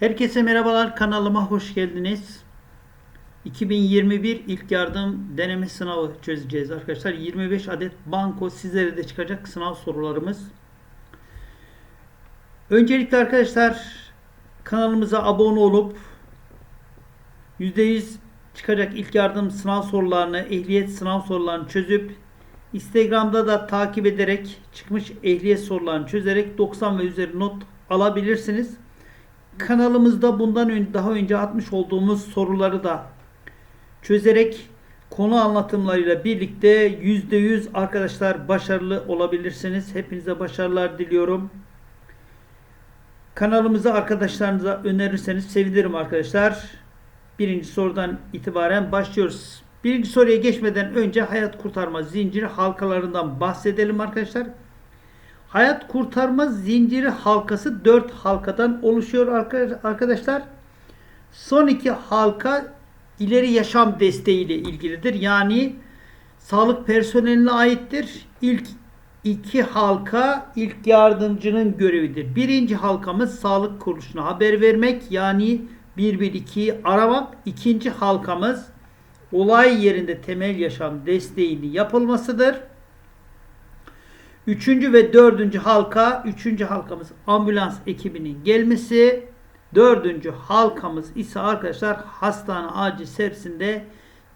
Herkese merhabalar kanalıma hoş geldiniz. 2021 ilk yardım deneme sınavı çözeceğiz arkadaşlar. 25 adet banko sizlere de çıkacak sınav sorularımız. Öncelikle arkadaşlar kanalımıza abone olup %100 çıkacak ilk yardım sınav sorularını, ehliyet sınav sorularını çözüp Instagram'da da takip ederek çıkmış ehliyet sorularını çözerek 90 ve üzeri not alabilirsiniz. Kanalımızda bundan önce daha önce atmış olduğumuz soruları da çözerek konu anlatımlarıyla birlikte %100 arkadaşlar başarılı olabilirsiniz. Hepinize başarılar diliyorum. Kanalımızı arkadaşlarınıza önerirseniz sevinirim arkadaşlar. Birinci sorudan itibaren başlıyoruz. Birinci soruya geçmeden önce hayat kurtarma zinciri halkalarından bahsedelim arkadaşlar. Hayat kurtarma zinciri halkası 4 halkadan oluşuyor arkadaşlar. Son iki halka ileri yaşam desteği ile ilgilidir. Yani sağlık personeline aittir. İlk iki halka ilk yardımcının görevidir. Birinci halkamız sağlık kuruluşuna haber vermek yani 112'yi aramak. İkinci halkamız olay yerinde temel yaşam desteğini yapılmasıdır. Üçüncü ve dördüncü halka, üçüncü halkamız ambulans ekibinin gelmesi. Dördüncü halkamız ise arkadaşlar hastane acil servisinde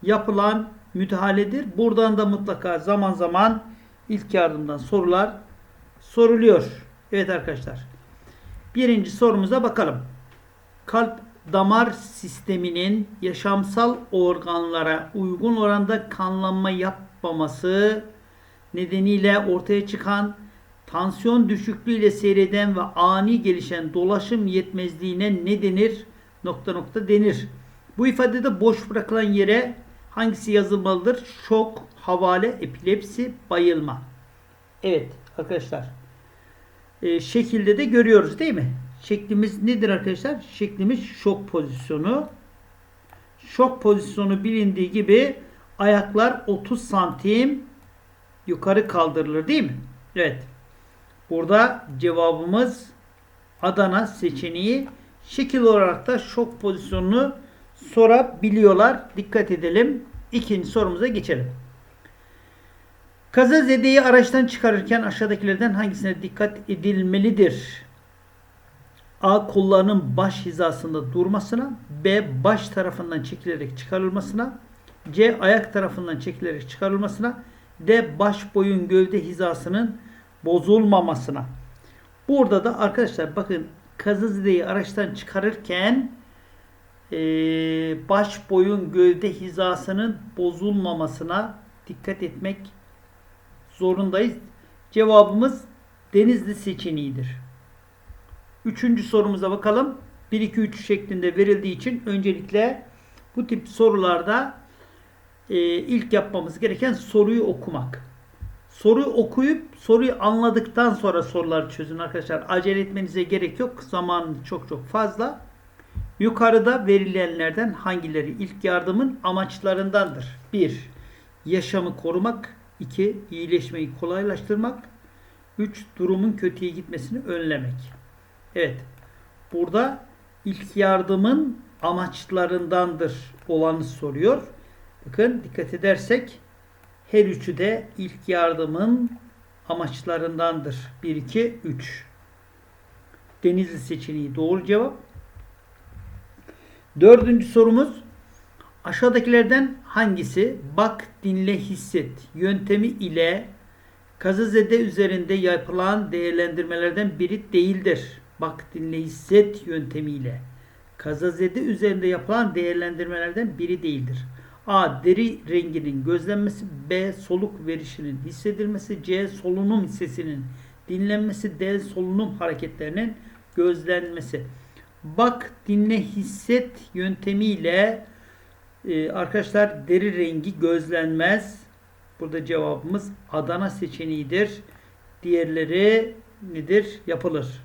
yapılan müdahaledir. Buradan da mutlaka zaman zaman ilk yardımdan sorular soruluyor. Evet arkadaşlar. Birinci sorumuza bakalım. Kalp damar sisteminin yaşamsal organlara uygun oranda kanlanma yapmaması nedeniyle ortaya çıkan tansiyon düşüklüğüyle seyreden ve ani gelişen dolaşım yetmezliğine ne denir? Nokta nokta denir. Bu ifadede boş bırakılan yere hangisi yazılmalıdır? Şok, havale, epilepsi, bayılma. Evet arkadaşlar. E, şekilde de görüyoruz değil mi? Şeklimiz nedir arkadaşlar? Şeklimiz şok pozisyonu. Şok pozisyonu bilindiği gibi ayaklar 30 santim yukarı kaldırılır değil mi? Evet. Burada cevabımız Adana seçeneği. Şekil olarak da şok pozisyonunu sorabiliyorlar. Dikkat edelim. İkinci sorumuza geçelim. Kazazedeyi araçtan çıkarırken aşağıdakilerden hangisine dikkat edilmelidir? A. Kollarının baş hizasında durmasına. B. Baş tarafından çekilerek çıkarılmasına. C. Ayak tarafından çekilerek çıkarılmasına. D. Baş boyun gövde hizasının bozulmamasına. Burada da arkadaşlar bakın kazazedeyi araçtan çıkarırken e, baş boyun gövde hizasının bozulmamasına dikkat etmek zorundayız. Cevabımız Denizli seçeneğidir. Üçüncü sorumuza bakalım. 1, 2, 3 şeklinde verildiği için öncelikle bu tip sorularda e, ilk yapmamız gereken soruyu okumak. Soruyu okuyup soruyu anladıktan sonra soruları çözün arkadaşlar. Acele etmenize gerek yok. Zaman çok çok fazla. Yukarıda verilenlerden hangileri ilk yardımın amaçlarındandır? 1. Yaşamı korumak. 2. iyileşmeyi kolaylaştırmak. 3. Durumun kötüye gitmesini önlemek. Evet. Burada ilk yardımın amaçlarındandır olanı soruyor. Bakın dikkat edersek her üçü de ilk yardımın amaçlarındandır. 1, 2, 3. Denizli seçeneği doğru cevap. Dördüncü sorumuz aşağıdakilerden hangisi bak dinle hisset yöntemi ile kazazede üzerinde yapılan değerlendirmelerden biri değildir. Bak dinle hisset yöntemiyle kazazede üzerinde yapılan değerlendirmelerden biri değildir. A. Deri renginin gözlenmesi. B. Soluk verişinin hissedilmesi. C. Solunum hissesinin dinlenmesi. D. Solunum hareketlerinin gözlenmesi. Bak, dinle, hisset yöntemiyle e, arkadaşlar deri rengi gözlenmez. Burada cevabımız Adana seçeneğidir. Diğerleri nedir? Yapılır.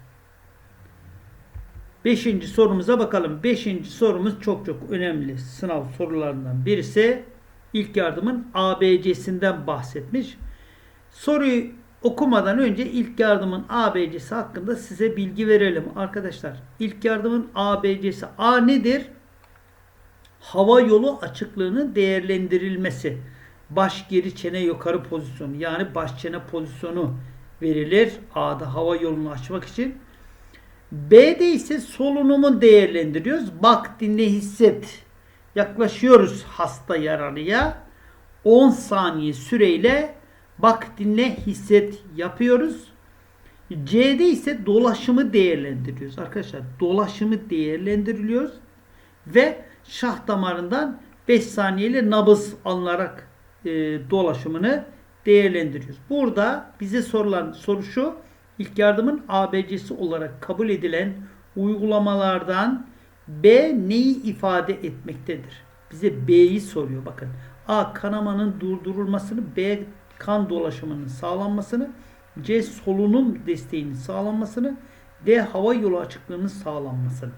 Beşinci sorumuza bakalım. Beşinci sorumuz çok çok önemli sınav sorularından birisi. İlk yardımın ABC'sinden bahsetmiş. Soruyu okumadan önce ilk yardımın ABC'si hakkında size bilgi verelim arkadaşlar. İlk yardımın ABC'si A nedir? Hava yolu açıklığının değerlendirilmesi. Baş geri çene yukarı pozisyonu yani baş çene pozisyonu verilir. A'da hava yolunu açmak için. B'de ise solunumu değerlendiriyoruz. Bak dinle hisset. Yaklaşıyoruz hasta yaralıya. 10 saniye süreyle bak dinle hisset yapıyoruz. C'de ise dolaşımı değerlendiriyoruz. Arkadaşlar dolaşımı değerlendiriliyoruz ve şah damarından 5 saniyeli nabız alınarak e, dolaşımını değerlendiriyoruz. Burada bize sorulan soru şu. İlk yardımın ABC'si olarak kabul edilen uygulamalardan B neyi ifade etmektedir? Bize B'yi soruyor bakın. A. Kanamanın durdurulmasını B. Kan dolaşımının sağlanmasını C. Solunum desteğinin sağlanmasını D. Hava yolu açıklığının sağlanmasını.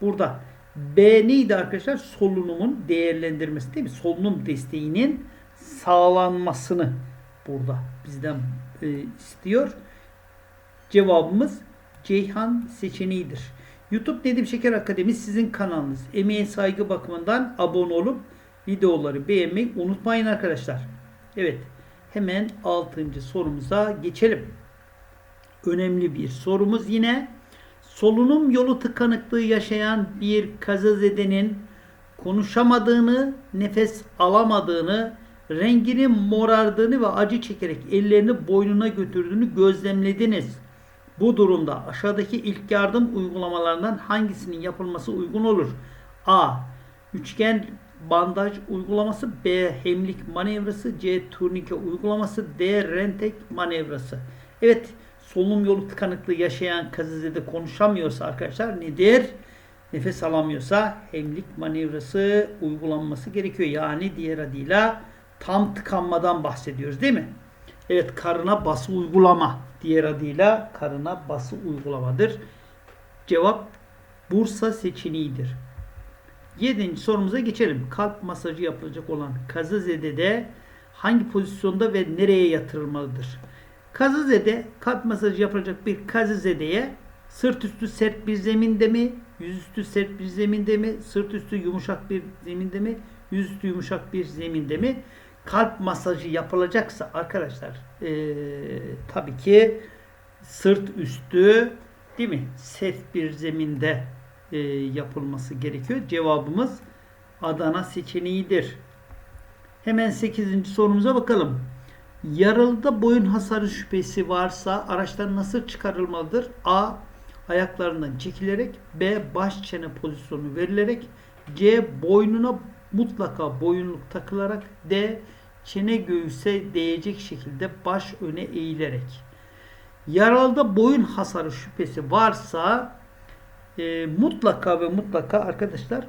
Burada B neydi arkadaşlar? Solunumun değerlendirmesi değil mi? Solunum desteğinin sağlanmasını burada bizden e, istiyor. Cevabımız Ceyhan seçeneğidir. YouTube Nedim Şeker Akademi sizin kanalınız. Emeğe saygı bakımından abone olup videoları beğenmeyi unutmayın arkadaşlar. Evet hemen 6. sorumuza geçelim. Önemli bir sorumuz yine. Solunum yolu tıkanıklığı yaşayan bir kazazedenin konuşamadığını, nefes alamadığını, renginin morardığını ve acı çekerek ellerini boynuna götürdüğünü gözlemlediniz. Bu durumda aşağıdaki ilk yardım uygulamalarından hangisinin yapılması uygun olur? A. Üçgen bandaj uygulaması B. Hemlik manevrası C. Turnike uygulaması D. Rentek manevrası. Evet solunum yolu tıkanıklığı yaşayan kazizede konuşamıyorsa arkadaşlar nedir? Nefes alamıyorsa hemlik manevrası uygulanması gerekiyor. Yani diğer adıyla tam tıkanmadan bahsediyoruz değil mi? Evet karına bası uygulama. Diğer adıyla karına bası uygulamadır. Cevap Bursa seçeneğidir. Yedinci sorumuza geçelim. Kalp masajı yapılacak olan kazazedede hangi pozisyonda ve nereye yatırılmalıdır? Kazazede kalp masajı yapılacak bir kazazedeye sırt üstü sert bir zeminde mi, yüzüstü sert bir zeminde mi, sırt üstü yumuşak bir zeminde mi, yüzüstü yumuşak bir zeminde mi? Kalp masajı yapılacaksa arkadaşlar ee, tabii ki sırt üstü değil mi? Sert bir zeminde e, yapılması gerekiyor. Cevabımız Adana seçeneğidir. Hemen 8. sorumuza bakalım. Yaralıda boyun hasarı şüphesi varsa araçtan nasıl çıkarılmalıdır? A. Ayaklarından çekilerek B. Baş çene pozisyonu verilerek C. Boynuna mutlaka boyunluk takılarak D. Çene göğüse değecek şekilde baş öne eğilerek. Yaralıda boyun hasarı şüphesi varsa e, mutlaka ve mutlaka arkadaşlar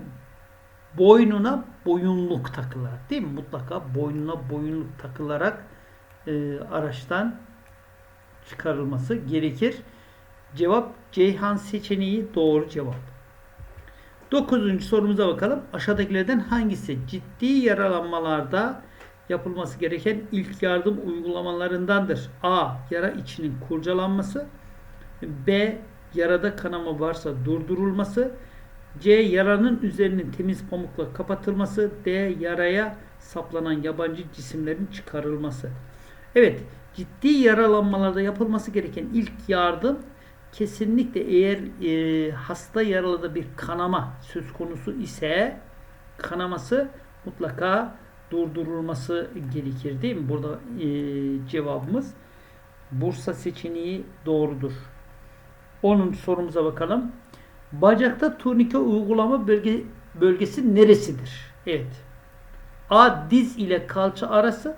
boynuna boyunluk takılarak değil mi? Mutlaka boynuna boyunluk takılarak e, araçtan çıkarılması gerekir. Cevap Ceyhan seçeneği doğru cevap. Dokuzuncu sorumuza bakalım. Aşağıdakilerden hangisi ciddi yaralanmalarda yapılması gereken ilk yardım uygulamalarındandır? A. Yara içinin kurcalanması. B. Yarada kanama varsa durdurulması. C. Yaranın üzerinin temiz pamukla kapatılması. D. Yaraya saplanan yabancı cisimlerin çıkarılması. Evet, ciddi yaralanmalarda yapılması gereken ilk yardım kesinlikle eğer e, hasta yaralıda bir kanama söz konusu ise kanaması mutlaka durdurulması gerekir değil mi? Burada e, cevabımız Bursa seçeneği doğrudur. 10. sorumuza bakalım. Bacakta turnike uygulama bölge, bölgesi neresidir? Evet. A. Diz ile kalça arası.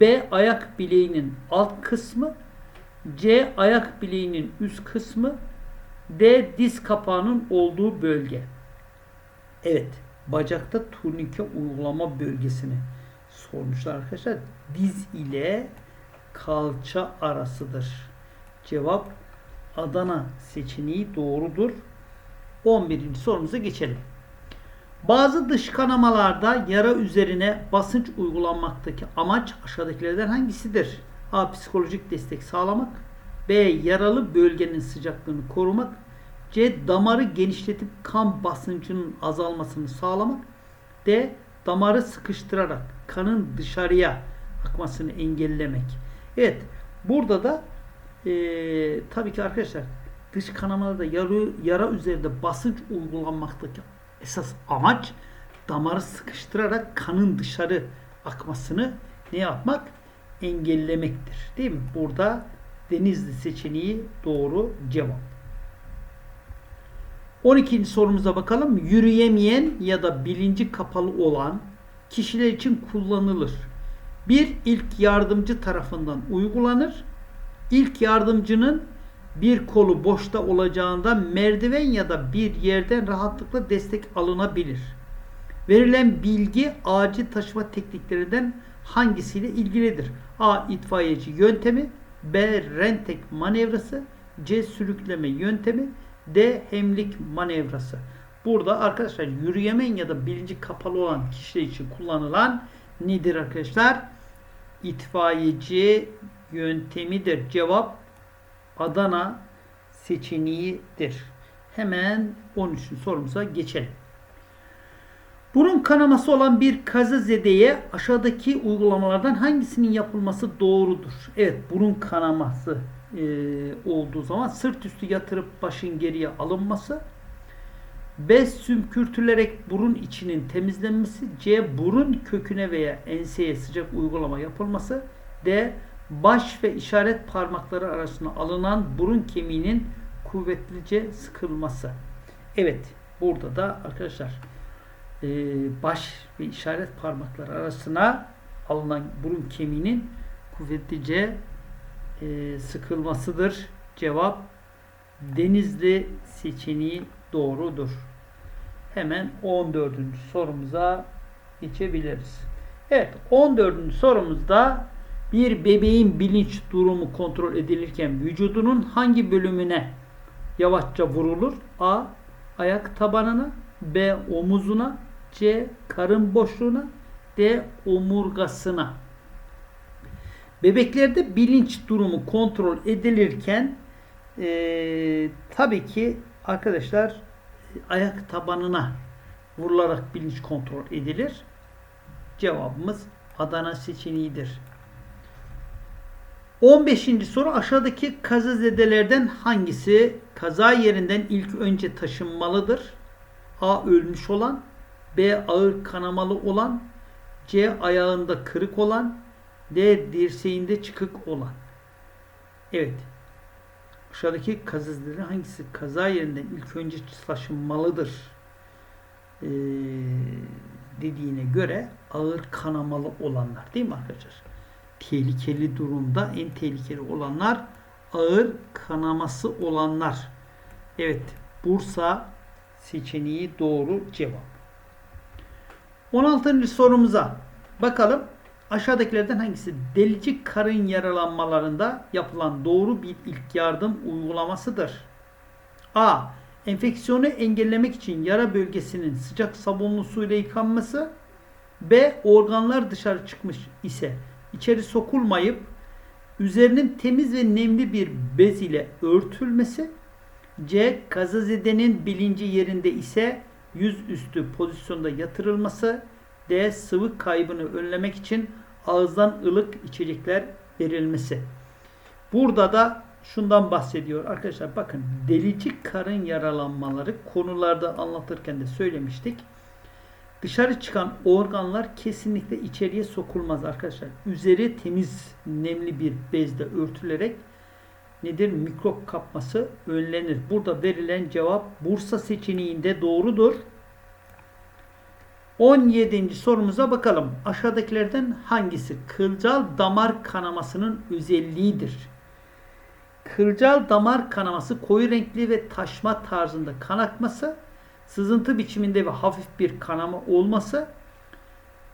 B. Ayak bileğinin alt kısmı. C. Ayak bileğinin üst kısmı. D. Diz kapağının olduğu bölge. Evet. Bacakta turnike uygulama bölgesini sormuşlar arkadaşlar. Diz ile kalça arasıdır. Cevap Adana seçeneği doğrudur. 11. sorumuza geçelim. Bazı dış kanamalarda yara üzerine basınç uygulanmaktaki amaç aşağıdakilerden hangisidir? A. Psikolojik destek sağlamak. B. Yaralı bölgenin sıcaklığını korumak. C. Damarı genişletip kan basıncının azalmasını sağlamak. D. Damarı sıkıştırarak kanın dışarıya akmasını engellemek. Evet. Burada da eee, tabii ki arkadaşlar dış kanamalarda yara, yara üzerinde basınç uygulanmaktaki esas amaç damarı sıkıştırarak kanın dışarı akmasını ne yapmak? Engellemektir. Değil mi? Burada Denizli seçeneği doğru cevap. 12. sorumuza bakalım. Yürüyemeyen ya da bilinci kapalı olan kişiler için kullanılır. Bir ilk yardımcı tarafından uygulanır. İlk yardımcının bir kolu boşta olacağından merdiven ya da bir yerden rahatlıkla destek alınabilir. Verilen bilgi acil taşıma tekniklerinden hangisiyle ilgilidir? A. itfaiyeci yöntemi B. Rentek manevrası C. Sürükleme yöntemi D. Hemlik manevrası. Burada arkadaşlar yürüyemeyen ya da bilinci kapalı olan kişiler için kullanılan nedir arkadaşlar? İtfaiyeci yöntemidir. Cevap Adana seçeneğidir. Hemen 13. sorumuza geçelim. Burun kanaması olan bir kazazedeye aşağıdaki uygulamalardan hangisinin yapılması doğrudur? Evet, burun kanaması e, olduğu zaman sırt üstü yatırıp başın geriye alınması, bez sümkürtülerek burun içinin temizlenmesi, C. Burun köküne veya enseye sıcak uygulama yapılması, D. Baş ve işaret parmakları arasına alınan burun kemiğinin kuvvetlice sıkılması. Evet, burada da arkadaşlar e, baş ve işaret parmakları arasına alınan burun kemiğinin kuvvetlice e, sıkılmasıdır. Cevap Denizli seçeneği doğrudur. Hemen 14. sorumuza geçebiliriz. Evet 14. sorumuzda bir bebeğin bilinç durumu kontrol edilirken vücudunun hangi bölümüne yavaşça vurulur? A. Ayak tabanına B. Omuzuna C. Karın boşluğuna D. Omurgasına Bebeklerde bilinç durumu kontrol edilirken e, tabii ki arkadaşlar ayak tabanına vurularak bilinç kontrol edilir. Cevabımız Adana seçeneğidir. 15. soru aşağıdaki kazazedelerden hangisi kaza yerinden ilk önce taşınmalıdır? A. Ölmüş olan B. Ağır kanamalı olan C. Ayağında kırık olan D. Dirseğinde çıkık olan Evet. Aşağıdaki kazazedelerden hangisi kaza yerinden ilk önce taşınmalıdır? Ee, dediğine göre ağır kanamalı olanlar değil mi arkadaşlar? Tehlikeli durumda en tehlikeli olanlar ağır kanaması olanlar. Evet. Bursa seçeneği doğru cevap. 16. sorumuza bakalım. Aşağıdakilerden hangisi delici karın yaralanmalarında yapılan doğru bir ilk yardım uygulamasıdır? A. Enfeksiyonu engellemek için yara bölgesinin sıcak sabunlu suyla yıkanması. B. Organlar dışarı çıkmış ise içeri sokulmayıp üzerinin temiz ve nemli bir bez ile örtülmesi. C. Kazazedenin bilinci yerinde ise yüzüstü pozisyonda yatırılması. D. Sıvı kaybını önlemek için ağızdan ılık içecekler verilmesi. Burada da şundan bahsediyor arkadaşlar bakın delici karın yaralanmaları konularda anlatırken de söylemiştik. Dışarı çıkan organlar kesinlikle içeriye sokulmaz arkadaşlar. Üzeri temiz nemli bir bezle örtülerek nedir? Mikrop kapması önlenir. Burada verilen cevap Bursa seçeneğinde doğrudur. 17. sorumuza bakalım. Aşağıdakilerden hangisi kılcal damar kanamasının özelliğidir? Kılcal damar kanaması koyu renkli ve taşma tarzında kan akması, sızıntı biçiminde ve hafif bir kanama olması,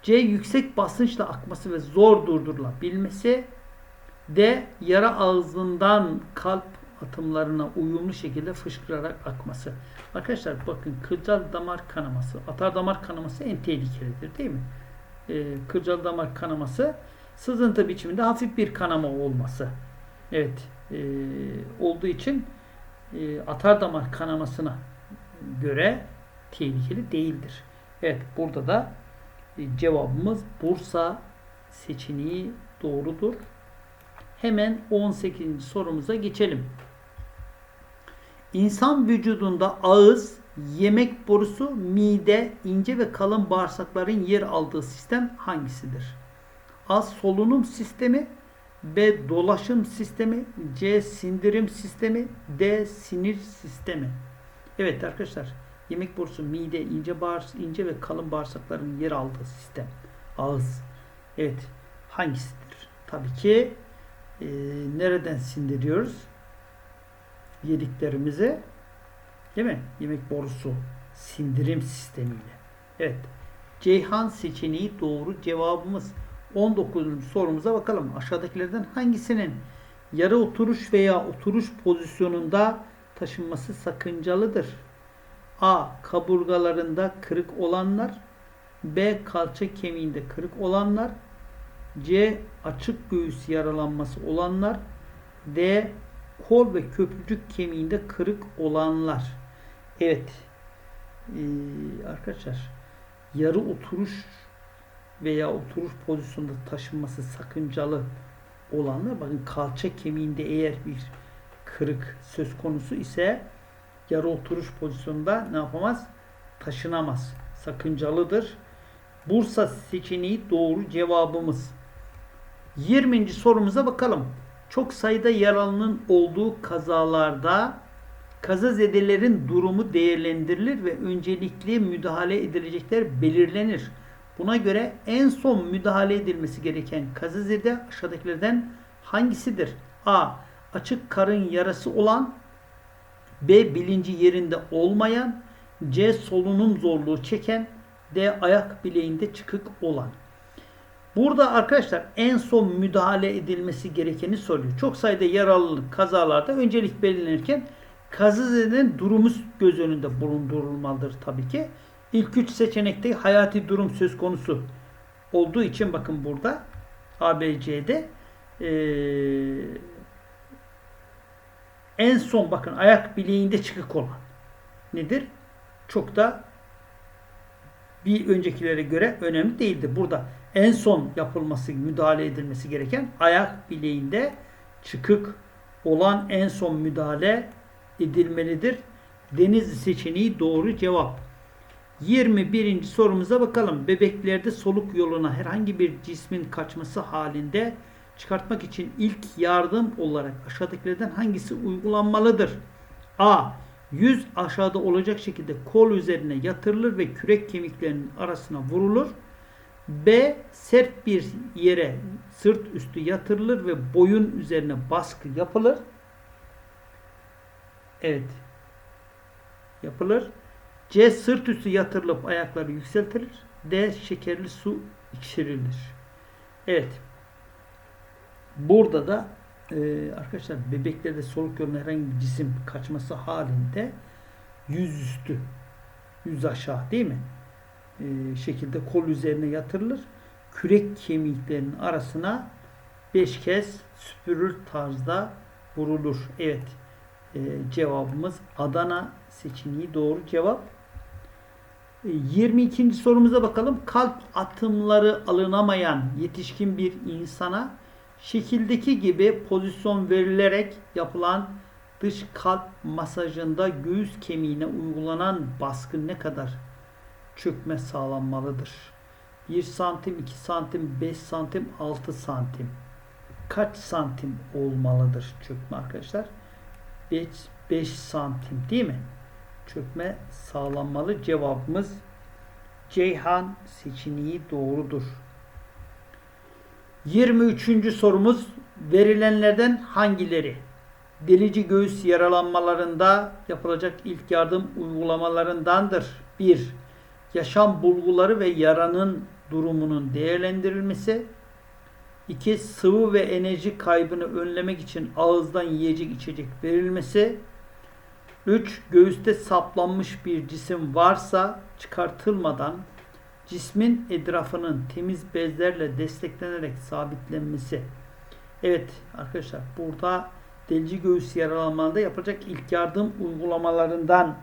C. Yüksek basınçla akması ve zor durdurulabilmesi, D. Yara ağzından kalp atımlarına uyumlu şekilde fışkırarak akması. Arkadaşlar bakın kılcal damar kanaması, atar damar kanaması en tehlikelidir değil mi? Ee, kılcal damar kanaması Sızıntı biçiminde hafif bir kanama olması. Evet. e, olduğu için e, atar damar kanamasına göre tehlikeli değildir. Evet. Burada da e, cevabımız Bursa seçeneği doğrudur. Hemen 18. sorumuza geçelim. İnsan vücudunda ağız, yemek borusu, mide, ince ve kalın bağırsakların yer aldığı sistem hangisidir? A. Solunum sistemi B. Dolaşım sistemi C. Sindirim sistemi D. Sinir sistemi Evet arkadaşlar yemek borusu, mide, ince bağırs ince ve kalın bağırsakların yer aldığı sistem. Ağız. Evet. Hangisidir? Tabii ki e, nereden sindiriyoruz? Yediklerimizi değil mi? Yemek borusu sindirim sistemiyle. Evet. Ceyhan seçeneği doğru cevabımız. 19. sorumuza bakalım. Aşağıdakilerden hangisinin yarı oturuş veya oturuş pozisyonunda taşınması sakıncalıdır? A. Kaburgalarında kırık olanlar B. Kalça kemiğinde kırık olanlar C. Açık göğüs yaralanması olanlar D. Kol ve köprücük kemiğinde kırık olanlar. Evet. Ee, arkadaşlar yarı oturuş veya oturuş pozisyonunda taşınması sakıncalı olanlar bakın kalça kemiğinde eğer bir kırık söz konusu ise yarı oturuş pozisyonunda ne yapamaz? Taşınamaz. Sakıncalıdır. Bursa seçeneği doğru cevabımız. 20. sorumuza bakalım. Çok sayıda yaralının olduğu kazalarda kazazedelerin durumu değerlendirilir ve öncelikli müdahale edilecekler belirlenir. Buna göre en son müdahale edilmesi gereken kazazede aşağıdakilerden hangisidir? A. Açık karın yarası olan B. Bilinci yerinde olmayan C. Solunum zorluğu çeken D. Ayak bileğinde çıkık olan. Burada arkadaşlar en son müdahale edilmesi gerekeni soruyor. Çok sayıda yaralılık kazalarda öncelik belirlenirken kazazedenin durumu göz önünde bulundurulmalıdır tabii ki. İlk üç seçenekte hayati durum söz konusu olduğu için bakın burada ABC'de ee, en son bakın ayak bileğinde çıkık olan nedir? Çok da bir öncekilere göre önemli değildi. Burada en son yapılması, müdahale edilmesi gereken ayak bileğinde çıkık olan en son müdahale edilmelidir. Deniz seçeneği doğru cevap. 21. sorumuza bakalım. Bebeklerde soluk yoluna herhangi bir cismin kaçması halinde çıkartmak için ilk yardım olarak aşağıdakilerden hangisi uygulanmalıdır? A. Yüz aşağıda olacak şekilde kol üzerine yatırılır ve kürek kemiklerinin arasına vurulur. B. Sert bir yere sırt üstü yatırılır ve boyun üzerine baskı yapılır. Evet. Yapılır. C. Sırt üstü yatırılıp ayakları yükseltilir. D. Şekerli su içirilir. Evet. Burada da e, arkadaşlar bebeklerde soluk yoluna herhangi bir cisim kaçması halinde yüzüstü, yüz aşağı değil mi? E, şekilde kol üzerine yatırılır. Kürek kemiklerinin arasına beş kez süpürür tarzda vurulur. Evet. E, cevabımız Adana seçeneği doğru cevap. E, 22. sorumuza bakalım. Kalp atımları alınamayan yetişkin bir insana şekildeki gibi pozisyon verilerek yapılan dış kalp masajında göğüs kemiğine uygulanan baskı ne kadar çökme sağlanmalıdır? 1 santim, 2 santim, 5 santim, 6 santim. Kaç santim olmalıdır çökme arkadaşlar? 5, 5 santim değil mi? Çökme sağlanmalı. Cevabımız Ceyhan seçeneği doğrudur. 23. sorumuz verilenlerden hangileri delici göğüs yaralanmalarında yapılacak ilk yardım uygulamalarındandır? 1. Yaşam bulguları ve yaranın durumunun değerlendirilmesi. 2. Sıvı ve enerji kaybını önlemek için ağızdan yiyecek içecek verilmesi. 3. Göğüste saplanmış bir cisim varsa çıkartılmadan cismin etrafının temiz bezlerle desteklenerek sabitlenmesi. Evet arkadaşlar burada delici göğüs yaralanmalarında yapılacak ilk yardım uygulamalarından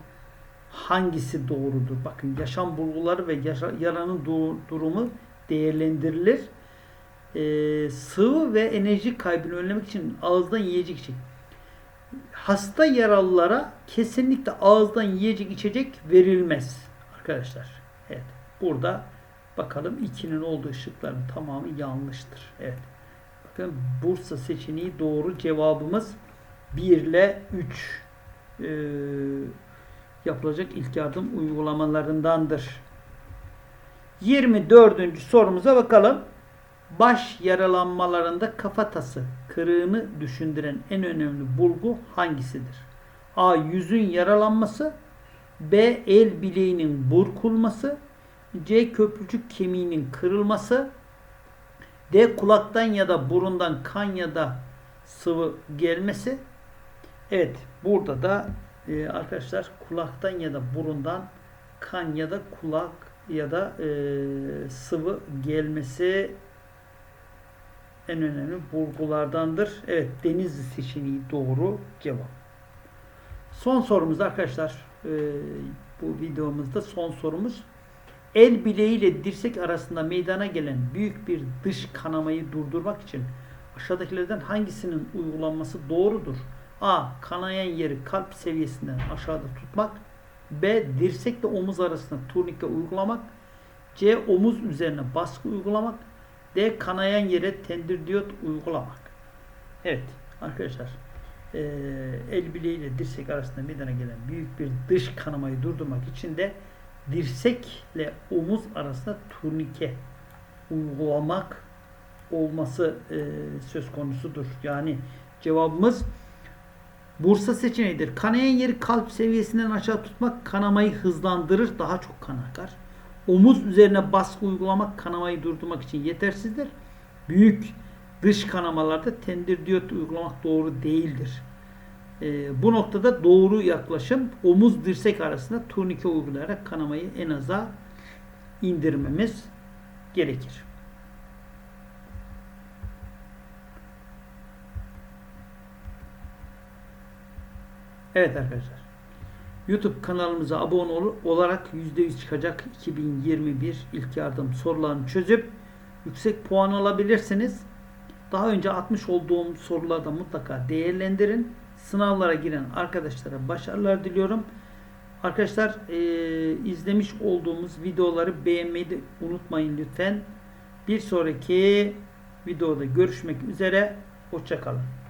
hangisi doğrudur? Bakın yaşam bulguları ve yaşa- yaranın du- durumu değerlendirilir. Ee, sıvı ve enerji kaybını önlemek için ağızdan yiyecek içecek. Hasta yaralılara kesinlikle ağızdan yiyecek içecek verilmez arkadaşlar. Evet. Burada bakalım 2'nin olduğu şıkların tamamı yanlıştır. Evet. Bakın Bursa seçeneği doğru cevabımız 1 ile 3 ee, yapılacak ilk yardım uygulamalarındandır. 24. sorumuza bakalım. Baş yaralanmalarında kafatası kırığını düşündüren en önemli bulgu hangisidir? A. Yüzün yaralanması B. El bileğinin burkulması C. Köprücük kemiğinin kırılması D. Kulaktan ya da burundan kan ya da sıvı gelmesi Evet burada da e, arkadaşlar kulaktan ya da burundan kan ya da kulak ya da e, sıvı gelmesi en önemli bulgulardandır. Evet Denizli seçeneği doğru cevap. Son sorumuz arkadaşlar e, bu videomuzda son sorumuz. El bileği ile dirsek arasında meydana gelen büyük bir dış kanamayı durdurmak için aşağıdakilerden hangisinin uygulanması doğrudur? A. Kanayan yeri kalp seviyesinden aşağıda tutmak. B. Dirsekle omuz arasında turnike uygulamak. C. Omuz üzerine baskı uygulamak. D. Kanayan yere tendirdiyot uygulamak. Evet arkadaşlar eee, el bileği ile dirsek arasında meydana gelen büyük bir dış kanamayı durdurmak için de dirsekle omuz arasında turnike uygulamak olması eee, söz konusudur. Yani cevabımız Bursa seçeneğidir. Kanayan yeri kalp seviyesinden aşağı tutmak kanamayı hızlandırır, daha çok kan akar. Omuz üzerine baskı uygulamak kanamayı durdurmak için yetersizdir. Büyük dış kanamalarda tendirdiyot uygulamak doğru değildir. Ee, bu noktada doğru yaklaşım omuz dirsek arasında turnike uygulayarak kanamayı en aza indirmemiz gerekir. Evet arkadaşlar. YouTube kanalımıza abone ol- olarak %100 çıkacak 2021 ilk yardım sorularını çözüp yüksek puan alabilirsiniz. Daha önce atmış olduğum sorularda mutlaka değerlendirin. Sınavlara giren arkadaşlara başarılar diliyorum. Arkadaşlar eee, izlemiş olduğumuz videoları beğenmeyi de unutmayın lütfen. Bir sonraki videoda görüşmek üzere. Hoşçakalın.